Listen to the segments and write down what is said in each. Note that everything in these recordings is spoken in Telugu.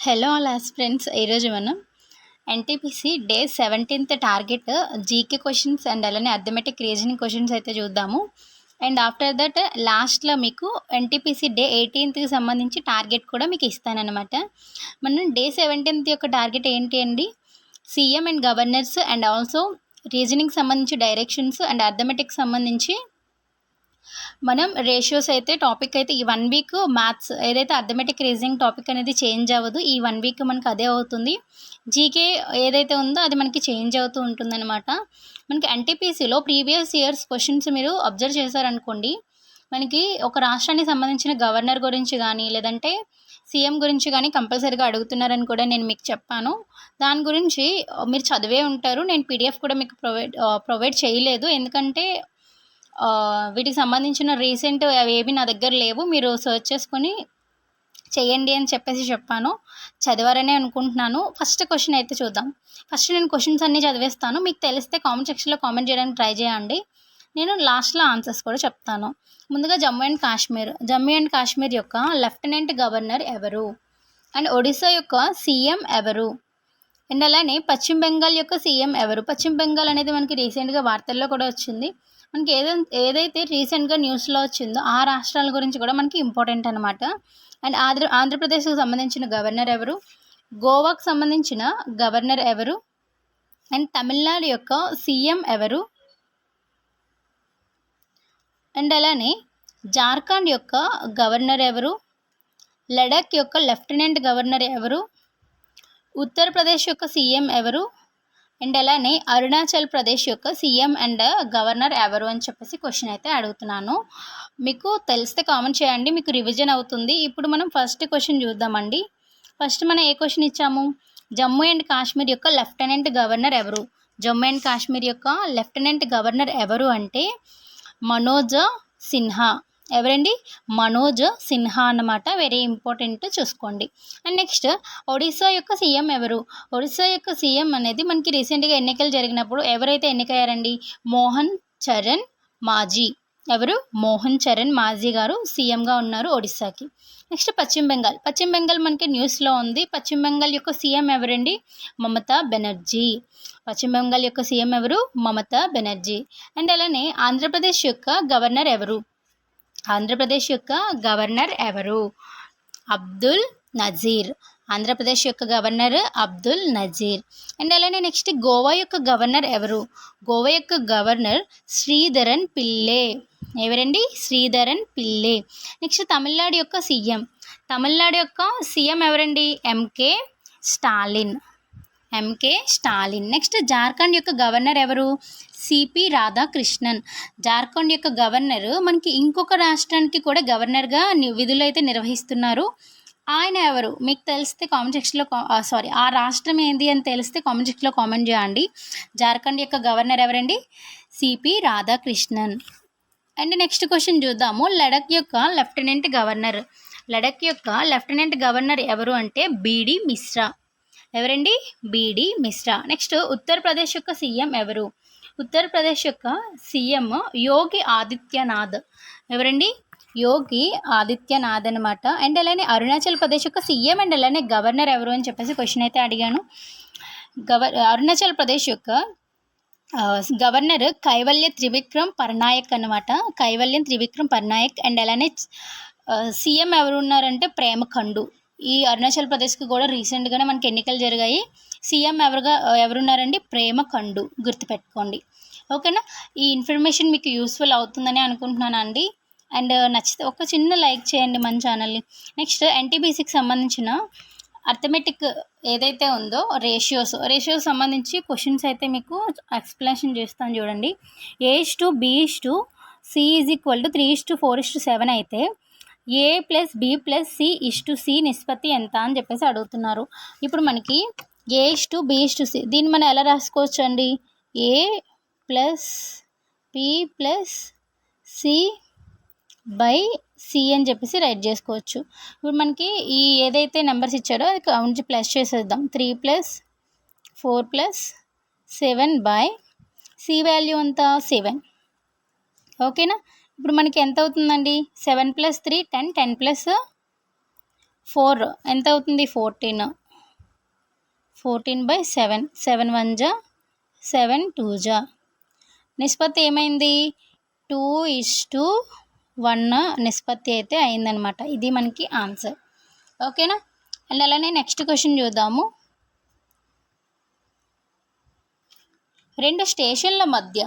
హలో ఆల్ ఫ్రెండ్స్ ఈరోజు మనం NTPC day seventeenth target GK questions and అలానే అథమెటిక్ రీజనింగ్ క్వశ్చన్స్ అయితే చూద్దాము. అండ్ ఆఫ్టర్ దట్ లాస్ట్లో మీకు ఎన్టీపీసీ డే ఎయిటీన్త్కి సంబంధించి టార్గెట్ కూడా మీకు ఇస్తానన్నమాట. మనం డే సెవెంటీన్త్ యొక్క టార్గెట్ ఏంటి అండి? CM and governors and also reasoning సంబంధించి డైరెక్షన్స్ అండ్ అథమెటిక్ సంబంధించి మనం రేషియోస్ అయితే టాపిక్ అయితే ఈ వన్ వీక్ మ్యాథ్స్ ఏదైతే అథమెటిక్ రీజనింగ్ టాపిక్ అనేది చేంజ్ అవ్వదు ఈ వన్ వీక్ మనకు అదే అవుతుంది. జీకే ఏదైతే ఉందో అది మనకి చేంజ్ అవుతూ ఉంటుందన్నమాట. మనకి ఎన్టీపీసీలో ప్రీవియస్ ఇయర్స్ క్వశ్చన్స్ మీరు అబ్జర్వ్ చేశారనుకోండి మనకి ఒక రాష్ట్రానికి సంబంధించిన గవర్నర్ గురించి కానీ లేదంటే సీఎం గురించి కానీ కంపల్సరీగా అడుగుతున్నారని కూడా నేను మీకు చెప్పాను. దాని గురించి మీరు చదివే ఉంటారు. నేను పీడిఎఫ్ కూడా మీకు ప్రొవైడ్ ప్రొవైడ్ చేయలేదు. ఎందుకంటే వీటికి సంబంధించిన రీసెంట్ అవి ఏవి నా దగ్గర లేవు. మీరు సెర్చ్ చేసుకొని చేయండి అని చెప్పేసి చెప్పాను. చదివారనే అనుకుంటున్నాను. ఫస్ట్ క్వశ్చన్ అయితే చూద్దాం. ఫస్ట్ నేను క్వశ్చన్స్ అన్నీ చదివేస్తాను. మీకు తెలిస్తే కామెంట్ సెక్షన్లో కామెంట్ చేయడానికి ట్రై చేయండి. నేను లాస్ట్లో ఆన్సర్స్ కూడా చెప్తాను. ముందుగా జమ్మూ అండ్ కాశ్మీర్. జమ్మూ అండ్ కాశ్మీర్ యొక్క లెఫ్టినెంట్ గవర్నర్ ఎవరు? అండ్ ఒడిశా యొక్క సీఎం ఎవరు? అండ్ అలానే పశ్చిమ బెంగాల్ యొక్క సీఎం ఎవరు? పశ్చిమ బెంగాల్ అనేది మనకి రీసెంట్గా వార్తల్లో కూడా వచ్చింది. మనకి ఏదై ఏదైతే రీసెంట్గా న్యూస్లో వచ్చిందో ఆ రాష్ట్రాల గురించి కూడా మనకి ఇంపార్టెంట్ అనమాట అండ్ ఆంధ్ర ఆంధ్రప్రదేశ్కి సంబంధించిన గవర్నర్ ఎవరు? గోవాకు సంబంధించిన గవర్నర్ ఎవరు? అండ్ తమిళనాడు యొక్క సీఎం ఎవరు? అండ్ అలానే జార్ఖండ్ యొక్క గవర్నర్ ఎవరు? లడఖ్ యొక్క లెఫ్టినెంట్ గవర్నర్ ఎవరు? ఉత్తరప్రదేశ్ యొక్క సీఎం ఎవరు? అండ్ అలానే అరుణాచల్ ప్రదేశ్ యొక్క సీఎం అండ్ గవర్నర్ ఎవరు అని చెప్పేసి క్వశ్చన్ అయితే అడుగుతున్నాను. మీకు తెలిస్తే కామెంట్ చేయండి మీకు రివిజన్ అవుతుంది. ఇప్పుడు మనం ఫస్ట్ క్వశ్చన్ చూద్దామండి. ఫస్ట్ మనం ఏ క్వశ్చన్ ఇచ్చాము? జమ్మూ అండ్ కాశ్మీర్ యొక్క లెఫ్టినెంట్ గవర్నర్ ఎవరు? జమ్మూ అండ్ కాశ్మీర్ యొక్క లెఫ్టినెంట్ గవర్నర్ ఎవరు అంటే మనోజ్ సిన్హా. ఎవరండి? మనోజ్ సిన్హా అన్నమాట. వెరీ ఇంపార్టెంట్ చూసుకోండి. అండ్ నెక్స్ట్ ఒడిశా యొక్క సీఎం ఎవరు? ఒడిశా యొక్క సీఎం అనేది మనకి రీసెంట్గా ఎన్నికలు జరిగినప్పుడు ఎవరైతే ఎన్నికయ్యారండి? మోహన్ చరణ్ మాజీ. ఎవరు? మోహన్ చరణ్ మాజీ గారు సీఎంగా ఉన్నారు ఒడిశాకి నెక్స్ట్ పశ్చిమ బెంగాల్. పశ్చిమ బెంగాల్ మనకి న్యూస్లో ఉంది. పశ్చిమ బెంగాల్ యొక్క సీఎం ఎవరండి? మమతా బెనర్జీ. పశ్చిమ బెంగాల్ యొక్క సీఎం ఎవరు? మమతా బెనర్జీ. అండ్ అలానే ఆంధ్రప్రదేశ్ యొక్క గవర్నర్ ఎవరు? ఆంధ్రప్రదేశ్ యొక్క గవర్నర్ ఎవరు? అబ్దుల్ నజీర్. ఆంధ్రప్రదేశ్ యొక్క గవర్నర్ అబ్దుల్ నజీర్. అండ్ అలానే నెక్స్ట్ గోవా యొక్క గవర్నర్ ఎవరు? గోవా యొక్క గవర్నర్ శ్రీధరన్ పిల్లే. ఎవరండి? శ్రీధరన్ పిల్లే. నెక్స్ట్ తమిళనాడు యొక్క సీఎం. తమిళనాడు యొక్క సీఎం ఎవరండి? MK Stalin. MK Stalin next Jharkhand యొక్క గవర్నర్ ఎవరు? సిపి రాధాకృష్ణన్ జార్ఖండ్ యొక్క గవర్నర్ మనకి ఇంకొక రాష్ట్రానికి కూడా గవర్నర్గా విధులు అయితే నిర్వహిస్తున్నారు. ఆయన ఎవరు? మీకు తెలిస్తే కామెంట్ సెక్షన్లో సారీ ఆ రాష్ట్రం ఏంది అని తెలిస్తే కామెంట్ సెక్షన్లో కామెంట్ చేయండి. జార్ఖండ్ యొక్క గవర్నర్ ఎవరండి? CP Radhakrishnan and next question చూద్దాము. లడక్ యొక్క లెఫ్టినెంట్ గవర్నర్ లడక్ యొక్క లెఫ్టినెంట్ గవర్నర్ ఎవరు అంటే బీడి మిశ్రా ఎవరండి? బీడి మిశ్రా. నెక్స్ట్ ఉత్తరప్రదేశ్ యొక్క సీఎం ఎవరు? ఉత్తరప్రదేశ్ యొక్క సీఎం యోగి ఆదిత్యనాథ్. ఎవరండి? యోగి ఆదిత్యనాథ్ అనమాట అండ్ అలానే అరుణాచల్ ప్రదేశ్ యొక్క సీఎం అండ్ అలానే గవర్నర్ ఎవరు అని చెప్పేసి క్వశ్చన్ అయితే అడిగాను. గవర్ అరుణాచల్ ప్రదేశ్ యొక్క గవర్నర్ కైవల్య త్రివిక్రమ్ పర్నాయక్ అన్నమాట. కైవల్యం త్రివిక్రమ్ పర్నాయక్ అండ్ అలానే సీఎం ఎవరు ఉన్నారంటే ప్రేమ ఖండు. ఈ అరుణాచల్ ప్రదేశ్కి కూడా రీసెంట్గానే మనకి ఎన్నికలు జరిగాయి. సీఎం ఎవరుగా ఎవరున్నారండి? ప్రేమ కండు గుర్తుపెట్టుకోండి. ఓకేనా? ఈ ఇన్ఫర్మేషన్ మీకు యూస్ఫుల్ అవుతుందని అనుకుంటున్నాను అండి అండ్ నచ్చితే ఒక చిన్న లైక్ చేయండి మన ఛానల్ని. నెక్స్ట్ ఎన్టీబీసీకి సంబంధించిన అర్థమెటిక్ ఏదైతే ఉందో రేషియోస్ రేషియోస్ సంబంధించి క్వశ్చన్స్ అయితే మీకు ఎక్స్ప్లెనేషన్ చేస్తాను చూడండి. A is to B to C is equal to three is to four is to seven అయితే A plus B plus C is to C నిష్పత్తి ఎంత అని చెప్పేసి అడుగుతున్నారు. ఇప్పుడు మనకి A is to B is to C దీన్ని మనం ఎలా రాసుకోవచ్చు అండి A plus B plus C by C అని చెప్పేసి రైట్ చేసుకోవచ్చు. ఇప్పుడు మనకి ఈ ఏదైతే నెంబర్స్ ఇచ్చారో అది కౌంట్ ప్లస్ చేసేద్దాం. Three plus four plus seven by C value అంతా సెవెన్. ఓకేనా? ఇప్పుడు మనకి ఎంత అవుతుందండి? Seven plus three ten ten plus four. ఎంత అవుతుంది? Fourteen. Fourteen by seven. Seven one జా సెవెన్ టూ జా. నిష్పత్తి ఏమైంది? టూ ఇస్ టు వన్ నిష్పత్తి అయితే అయిందనమాట. ఇది మనకి ఆన్సర్. ఓకేనా? అండ్ అలానే నెక్స్ట్ క్వశ్చన్ చూద్దాము. రెండు స్టేషన్ల మధ్య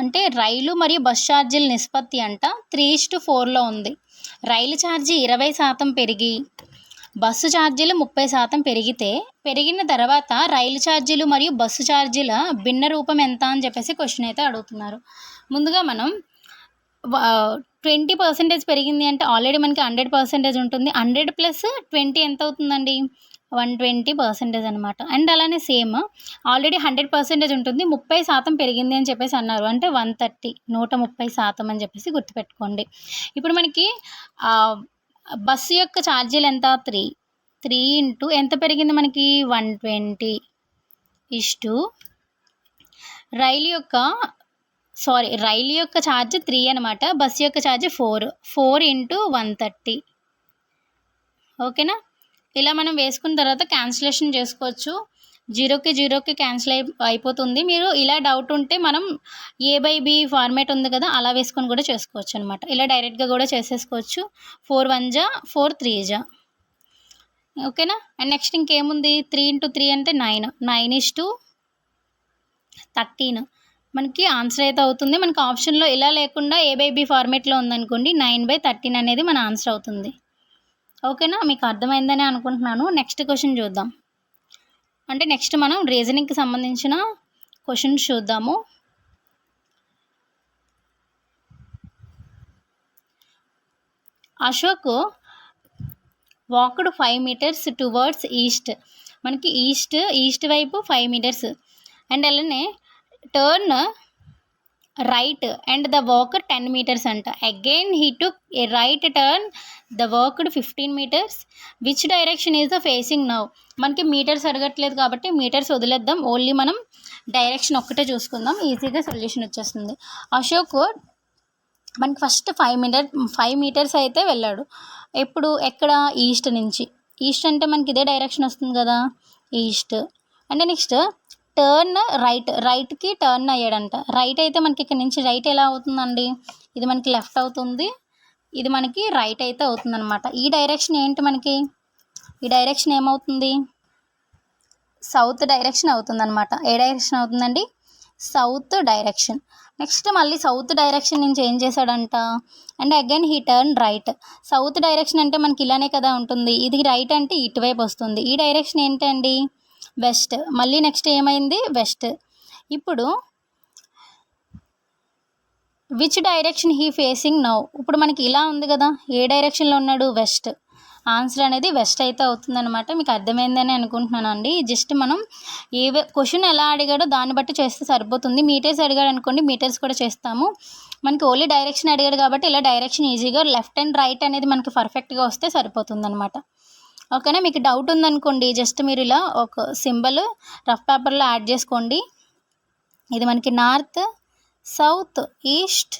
అంటే రైలు మరియు బస్ ఛార్జీల నిష్పత్తి అంట త్రీ టు ఫోర్లో ఉంది. రైలు ఛార్జీ ఇరవై శాతం పెరిగి బస్సు ఛార్జీలు ముప్పై శాతం పెరిగితే పెరిగిన తర్వాత రైలు ఛార్జీలు మరియు బస్సు ఛార్జీల భిన్న రూపం ఎంత అని చెప్పేసి క్వశ్చన్ అయితే అడుగుతున్నారు. ముందుగా మనం ట్వంటీ పర్సెంటేజ్ పెరిగింది అంటే ఆల్రెడీ మనకి హండ్రెడ్ పర్సెంటేజ్ ఉంటుంది. హండ్రెడ్ ప్లస్ ట్వంటీ ఎంత అవుతుందండి? వన్ ట్వంటీ పర్సెంటేజ్ అనమాట అండ్ అలానే సేమ్ ఆల్రెడీ హండ్రెడ్ పర్సెంటేజ్ ఉంటుంది ముప్పై శాతం పెరిగింది అని చెప్పేసి అన్నారు. అంటే వన్ థర్టీ నూట ముప్పై శాతం అని చెప్పేసి గుర్తుపెట్టుకోండి. ఇప్పుడు మనకి బస్సు యొక్క ఛార్జీలు ఎంత? త్రీ. త్రీ ఇంటూ ఎంత పెరిగింది మనకి? వన్ ట్వంటీ ఇష్టు రైలు యొక్క సారీ రైలు యొక్క ఛార్జ్ త్రీ అనమాట బస్సు యొక్క charge four. Four into one thirty. ఓకేనా? ఇలా మనం వేసుకున్న తర్వాత క్యాన్సిలేషన్ చేసుకోవచ్చు. జీరోకి జీరోకి క్యాన్సిల్ అయి అయిపోతుంది. మీరు ఇలా డౌట్ ఉంటే మనం ఏ బై బి ఫార్మేట్ ఉంది కదా అలా వేసుకొని కూడా చేసుకోవచ్చు అనమాట ఇలా డైరెక్ట్గా కూడా చేసేసుకోవచ్చు. ఫోర్ వన్ జా ఫోర్ త్రీ జా ఓకేనా అండ్ నెక్స్ట్ ఇంకేముంది? త్రీ ఇంటూ త్రీ అంటే nine nine is to thirteen మనకి ఆన్సర్ అయితే అవుతుంది. మనకి ఆప్షన్లో ఇలా లేకుండా ఏ బై బి ఫార్మేట్లో ఉందనుకోండి నైన్ బై థర్టీన్ అనేది మన ఆన్సర్ అవుతుంది. ఓకేనా? మీకు అర్థమైందని అనుకుంటున్నాను. నెక్స్ట్ క్వశ్చన్ చూద్దాం. అంటే నెక్స్ట్ మనం రీజనింగ్కి సంబంధించిన క్వశ్చన్స్ చూద్దాము. Ashok walked five metres towards east మనకి ఈస్ట్ ఈస్ట్ వైపు ఫైవ్ మీటర్స్ అండ్ అలానే turn right and the walker ten metres అంట. Again he took a right turn the worked fifteen metres which direction is the facing now మనకి మీటర్స్ అడగట్లేదు కాబట్టి మీటర్స్ వదిలేద్దాం. ఓన్లీ మనం డైరెక్షన్ ఒక్కటే చూసుకుందాం. ఈజీగా సొల్యూషన్ వచ్చేస్తుంది. అశోక్ మనకి first five metre five metres అయితే వెళ్ళాడు. ఎప్పుడు? ఎక్కడ? ఈస్ట్ నుంచి. ఈస్ట్ అంటే మనకి ఇదే డైరెక్షన్ వస్తుంది కదా? ఈస్ట్ అంటే నెక్స్ట్ టర్న్ రైట్ రైట్కి టర్న్ అయ్యాడంట. రైట్ అయితే మనకి ఇక్కడ నుంచి రైట్ ఎలా అవుతుందండి? ఇది మనకి లెఫ్ట్ అవుతుంది. ఇది మనకి రైట్ అయితే అవుతుందన్నమాట. ఈ డైరెక్షన్ ఏంటి మనకి? ఈ డైరెక్షన్ ఏమవుతుంది? సౌత్ డైరెక్షన్ అవుతుందన్నమాట. ఏ డైరెక్షన్ అవుతుందండి? సౌత్ డైరెక్షన్ నెక్స్ట్ మళ్ళీ సౌత్ డైరెక్షన్ నుంచి ఏం చేశాడంట? And again he turn right south direction అంటే మనకి ఇలానే కదా ఉంటుంది. ఇది రైట్ అంటే ఇటువైపు వస్తుంది. ఈ డైరెక్షన్ ఏంటండి? వెస్ట్ మళ్ళీ నెక్స్ట్ ఏమైంది? వెస్ట్ ఇప్పుడు which direction he facing now ఇప్పుడు మనకి ఇలా ఉంది కదా. ఏ డైరెక్షన్లో ఉన్నాడు? వెస్ట్ ఆన్సర్ అనేది వెస్ట్ అయితే అవుతుందన్నమాట. మీకు అర్థమైందని అనుకుంటున్నాను అండి జస్ట్ మనం ఏ క్వశ్చన్ ఎలా అడిగాడో దాన్ని బట్టి చేస్తే సరిపోతుంది. మీటర్స్ అడిగాడు అనుకోండి మీటర్స్ కూడా చేస్తాము. మనకి ఓన్లీ డైరెక్షన్ అడిగాడు కాబట్టి ఇలా డైరెక్షన్ ఈజీగా లెఫ్ట్ అండ్ రైట్ అనేది మనకి పర్ఫెక్ట్గా వస్తే సరిపోతుంది అనమాట ఓకేనా? మీకు డౌట్ ఉందనుకోండి జస్ట్ మీరు ఇలా ఒక సింబల్ రఫ్ పేపర్లో యాడ్ చేసుకోండి. ఇది మనకి north south east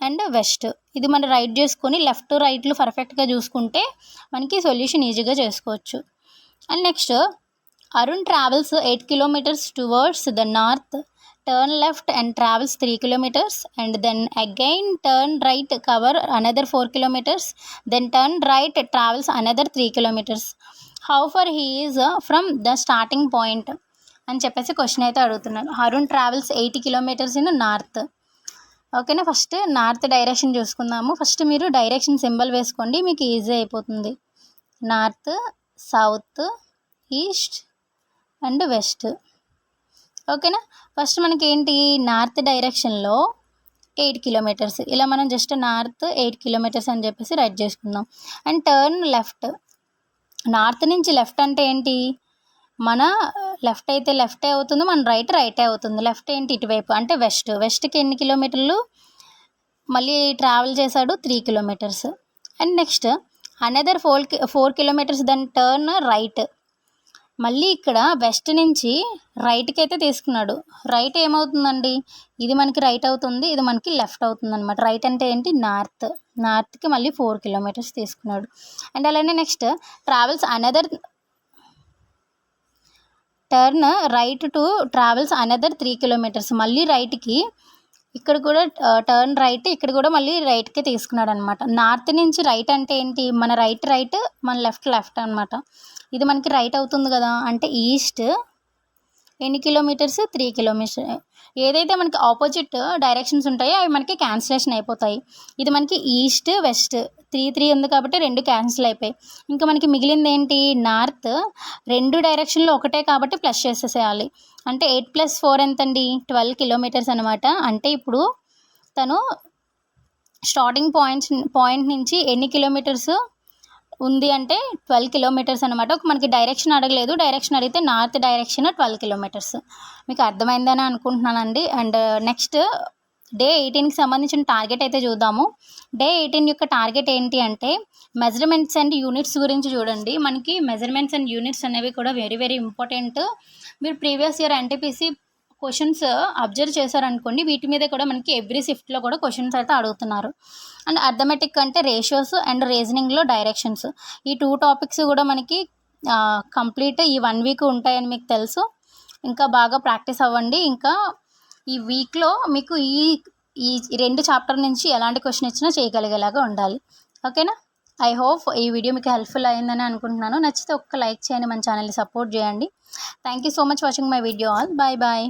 and west ఇది మనం రైట్ చేసుకొని లెఫ్ట్ రైట్లు పర్ఫెక్ట్గా చూసుకుంటే మనకి సొల్యూషన్ ఈజీగా చేసుకోవచ్చు. And next Arun travels eight kilometres towards the north turn left and travels three kilometres and then again turn right cover another four kilometres then turn right travels another three kilometres how far he is from the starting point అని చెప్పేసి క్వశ్చన్ అయితే అడుగుతున్నారు Arun travels eighty kilometres in north ఓకేనా ఫస్ట్ నార్త్ డైరెక్షన్ చూసుకుందాము. ఫస్ట్ మీరు డైరెక్షన్ సింబల్ వేసుకోండి మీకు ఈజీ అయిపోతుంది. North south east and west. ఓకేనా? ఫస్ట్ మనకి ఏంటి నార్త్ డైరెక్షన్లో ఎయిట్ కిలోమీటర్స్. ఇలా మనం జస్ట్ నార్త్ ఎయిట్ కిలోమీటర్స్ అని చెప్పేసి రైట్ చేసుకుందాం. And turn left. నార్త్ నుంచి లెఫ్ట్ అంటే ఏంటి? మన లెఫ్ట్ అయితే లెఫ్టే అవుతుంది మన రైట్ రైటే అవుతుంది. లెఫ్ట్ ఏంటి? ఇటువైపు. అంటే వెస్ట్. వెస్ట్కి ఎన్ని కిలోమీటర్లు? మళ్ళీ ట్రావెల్ చేశాడు three kilometres. And next another four four kilometres then turn right. మళ్ళీ ఇక్కడ వెస్ట్ నుంచి రైట్కి అయితే తీసుకున్నాడు. రైట్ ఏమవుతుందండి? ఇది మనకి రైట్ అవుతుంది ఇది మనకి లెఫ్ట్ అవుతుంది అనమాట రైట్ అంటే ఏంటి? నార్త్. నార్త్కి మళ్ళీ ఫోర్ కిలోమీటర్స్ తీసుకున్నాడు. అండ్ అలానే next travels another turn right to travels another three kilometres. మళ్ళీ రైట్కి ఇక్కడ కూడా టర్న్ రైట్ ఇక్కడ కూడా మళ్ళీ రైట్కి తీసుకున్నాడు అనమాట నార్త్ నుంచి రైట్ అంటే ఏంటి? మన రైట్ రైట్ మన లెఫ్ట్ లెఫ్ట్ అనమాట ఇది మనకి రైట్ అవుతుంది కదా? అంటే ఈస్ట్ ఎన్ని కిలోమీటర్స్ త్రీ కిలోమీటర్స్ ఏదైతే మనకి ఆపోజిట్ డైరెక్షన్స్ ఉంటాయో అవి మనకి క్యాన్సిలేషన్ అయిపోతాయి. ఇది మనకి ఈస్ట్ వెస్ట్ త్రీ త్రీ ఉంది కాబట్టి రెండు క్యాన్సిల్ అయిపోయాయి. ఇంకా మనకి మిగిలింది ఏంటి? నార్త్ రెండు డైరెక్షన్లో ఒకటే కాబట్టి ప్లస్ చేసేసేయాలి. అంటే ఎయిట్ ప్లస్ ఫోర్ ఎంతండి? ట్వెల్వ్ కిలోమీటర్స్ అనమాట అంటే ఇప్పుడు తను స్టార్టింగ్ పాయింట్స్ పాయింట్ నుంచి ఎన్ని కిలోమీటర్స్ ఉంది అంటే ట్వెల్వ్ కిలోమీటర్స్ అనమాట ఒక మనకి డైరెక్షన్ అడగలేదు. డైరెక్షన్ అడిగితే నార్త్ డైరెక్షన్ ట్వెల్వ్ కిలోమీటర్స్. మీకు అర్థమైందని అనుకుంటున్నానండి. అండ్ నెక్స్ట్ డే ఎయిటీన్కి సంబంధించిన టార్గెట్ అయితే చూద్దాము. డే ఎయిటీన్ యొక్క టార్గెట్ ఏంటి అంటే మెజర్మెంట్స్ అండ్ యూనిట్స్ గురించి చూడండి. మనకి మెజర్మెంట్స్ అండ్ యూనిట్స్ అనేవి కూడా వెరీ వెరీ ఇంపార్టెంట్. మీరు previous year NTPC questions observe చేశారనుకోండి వీటి మీద కూడా మనకి ఎవ్రీ షిఫ్ట్లో కూడా క్వశ్చన్స్ అయితే అడుగుతున్నారు. అండ్ అర్థమెటిక్ అంటే రేషియోస్ అండ్ రీజనింగ్లో డైరెక్షన్స్. ఈ టూ టాపిక్స్ కూడా మనకి కంప్లీట్ ఈ వన్ వీక్ ఉంటాయని మీకు తెలుసు. ఇంకా బాగా ప్రాక్టీస్ అవ్వండి. ఇంకా ఈ వీక్లో మీకు ఈ ఈ రెండు చాప్టర్ నుంచి ఎలాంటి క్వశ్చన్ ఇచ్చినా చేయగలిగేలాగా ఉండాలి. ఓకేనా? ఐ హోప్ ఈ వీడియో మీకు హెల్ప్ఫుల్ అయిందని అనుకుంటున్నాను. నచ్చితే ఒక్క లైక్ చేయండి మన ఛానల్ని సపోర్ట్ చేయండి. Thank you so much watching my video all. Bye bye.